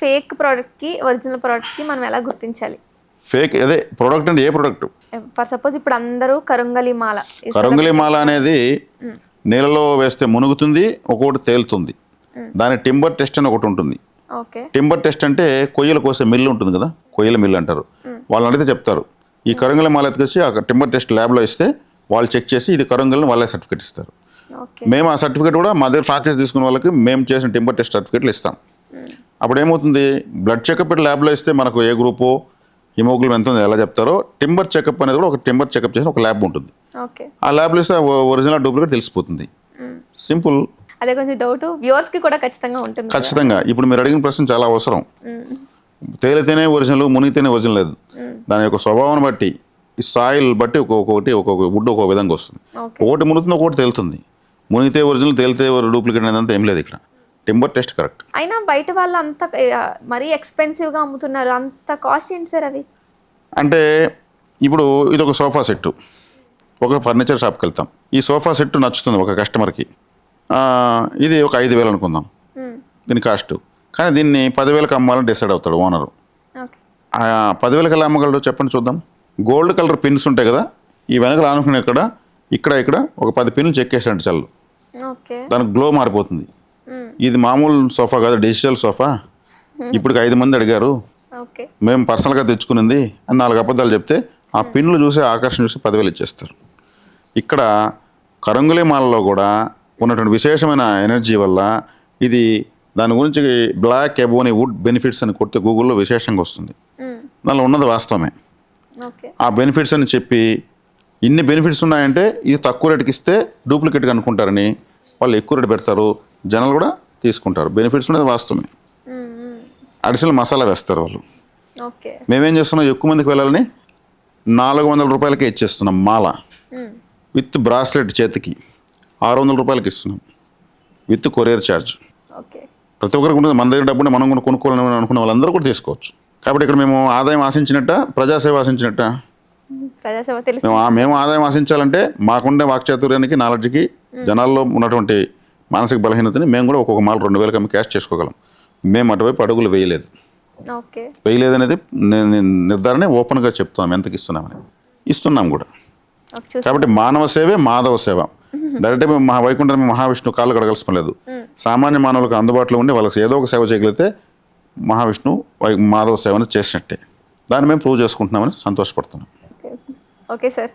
Fake ప్రోడక్ట్కి original ప్రోడక్ట్కి మనం ఎలా గుర్తించాలి? ఫేక్ అదే ప్రోడక్ట్ అంటే ఏ ప్రోడక్ట్? ఫర్ సపోజ్ ఇప్పుడు అందరూ కరుంగలి మాల కరంగులి మాల అనేది నీళ్ళలో వేస్తే మునుగుతుంది ఒక్కొక్కటి తేలుతుంది. దాని టింబర్ టెస్ట్ అని ఒకటి ఉంటుంది. టింబర్ టెస్ట్ అంటే కొయ్యలు కోసే మిల్లు ఉంటుంది కదా కొయ్యల మిల్లు అంటారు. వాళ్ళని అడిగితే చెప్తారు ఈ కరంగుల మాల ఎత్తుకొచ్చి ఆ టింబర్ టెస్ట్ ల్యాబ్లో ఇస్తే వాళ్ళు చెక్ చేసి ఇది కరంగులని వాళ్ళే సర్టిఫికేట్ ఇస్తారు. మేము ఆ సర్టిఫికేట్ కూడా మా దగ్గర ఫ్రాంచైజ్ తీసుకున్న వాళ్ళకి మేము చేసిన టింబర్ టెస్ట్ సర్టిఫికేట్లు ఇస్తాం. అప్పుడు ఏమవుతుంది బ్లడ్ చెకప్ ల్యాబ్లో ఇస్తే మనకు ఏ గ్రూపు హిమోగ్లోబిన్ ఎంత ఉందో ఎలా చెప్తారో టింబర్ చెకప్ అనేది కూడా ఒక టింబర్ చెకప్ చేసిన ఒక ల్యాబ్ ఉంటుంది. ఆ ల్యాబ్లో ఇస్తే ఒరిజినల్ డూప్లికేట్ తెలిసిపోతుంది. సింపుల్. అదే కొంచెం డౌట్ వ్యూవర్స్కి కూడా ఖచ్చితంగా ఉంటుంది. ఖచ్చితంగా. ఇప్పుడు మీరు అడిగిన ప్రశ్న చాలా అవసరం. తేలితేనే ఒరిజినల్ మునిగితేనే ఒరిజినల్ లేదు. దాని యొక్క స్వభావాన్ని బట్టి ఈ సాయిల్ బట్టి ఒక్కొక్కటి ఒక్కొక్క వుడ్ ఒక్కొక్క విధంగా వస్తుంది. ఒకటి మునుగుతుంది ఒకటి తేలుతుంది. మునిగితే ఒరిజినల్ తేలితే డూప్లికేట్ అనేది ఏం లేదు ఇక్కడ. Timber test correct. అయినా బయట వాళ్ళు అంత మరీ ఎక్స్పెన్సివ్గా అమ్ముతున్నారు. అంత కాస్ట్ ఏంటి సార్ అవి? అంటే ఇప్పుడు ఇది ఒక సోఫా సెట్టు. ఒక ఫర్నిచర్ షాప్కి వెళ్తాం ఈ సోఫా సెట్ నచ్చుతుంది ఒక కస్టమర్కి. ఇది ఒక ఐదు వేలు అనుకుందాం. దీని కాస్ట్. కానీ దీన్ని పదివేలకు అమ్మాలని డిసైడ్ అవుతాడు ఓనరు. పదివేలకు ఎలా అమ్మగలడు చెప్పండి చూద్దాం. గోల్డ్ కలర్ పిన్స్ ఉంటాయి కదా ఈ వెనకలు ఆనుకునే ఇక్కడ ఇక్కడ ఇక్కడ ఒక పది పిన్లు చెక్కేసాడు చల్లు. దానికి గ్లో మారిపోతుంది. ఇది మామూలు సోఫా కాదు డిజిటల్ సోఫా. ఇప్పటికి ఐదు మంది అడిగారు. మేము పర్సనల్గా తెచ్చుకునింది అని నాలుగు అబద్ధాలు చెప్తే ఆ పిన్లు చూసి ఆకర్షణ చూసి పదివేలు ఇచ్చేస్తారు. ఇక్కడ కరంగులి మాలలో కూడా ఉన్నటువంటి విశేషమైన ఎనర్జీ వల్ల ఇది దాని గురించి బ్లాక్ ఎబోని వుడ్ బెనిఫిట్స్ అని కొడితే గూగుల్లో విశేషంగా వస్తుంది. దానిలో ఉన్నది వాస్తవమే. ఆ బెనిఫిట్స్ అని చెప్పి ఇన్ని బెనిఫిట్స్ ఉన్నాయంటే ఇది తక్కువ రేటుకి ఇస్తే డూప్లికేట్గా అనుకుంటారని వాళ్ళు ఎక్కువ రేటు పెడతారు. జనాలు కూడా తీసుకుంటారు. బెనిఫిట్స్ ఉన్నది వాస్తవమే. అడిషనల్ మసాలా వేస్తారు వాళ్ళు. మేమేం చేస్తున్నాం? ఎక్కువ మందికి వెళ్ళాలని నాలుగు వందల రూపాయలకే ఇచ్చేస్తున్నాం మాల. విత్ బ్రాస్లెట్ చేతికి ఆరు వందల రూపాయలకి ఇస్తున్నాం. With courier charge okay. ప్రతి ఒక్కరికి ఉంటుంది. మన దగ్గర డబ్బుని మనం కూడా కొనుక్కోవాలని అనుకున్న వాళ్ళందరూ కూడా తీసుకోవచ్చు. కాబట్టి ఇక్కడ మేము ఆదాయం ఆశించినట్ట? ప్రజాసేవ ఆశించినట్ట? మేము ఆదాయం ఆశించాలంటే మాకుండే వాక్చాతుర్యానికి నాలెడ్జ్కి జనాల్లో ఉన్నటువంటి మానసిక బలహీనతని మేము కూడా ఒక్కొక్క మాల రెండు వేలకి అమ్మి క్యాష్ చేసుకోగలం. మేము అటువైపు అడుగులు వేయలేదు. వేయలేదు అనేది నిర్ధారణ ఓపెన్గా చెప్తున్నాం. ఎంతకి ఇస్తున్నామని. ఇస్తున్నాం కూడా. కాబట్టి మానవ సేవే మాధవ సేవ. డైరెక్ట్గా మేము మహా వైకుంఠం మహావిష్ణు కాళ్ళు కడగలసిన లేదు. సామాన్య మానవులకు అందుబాటులో ఉండి వాళ్ళకి ఏదో ఒక సేవ చేయగలిగితే మహావిష్ణు వై మాధవ సేవను చేసినట్టే. దాన్ని మేము ప్రూవ్ చేసుకుంటున్నామని సంతోషపడుతున్నాం. Okay sir.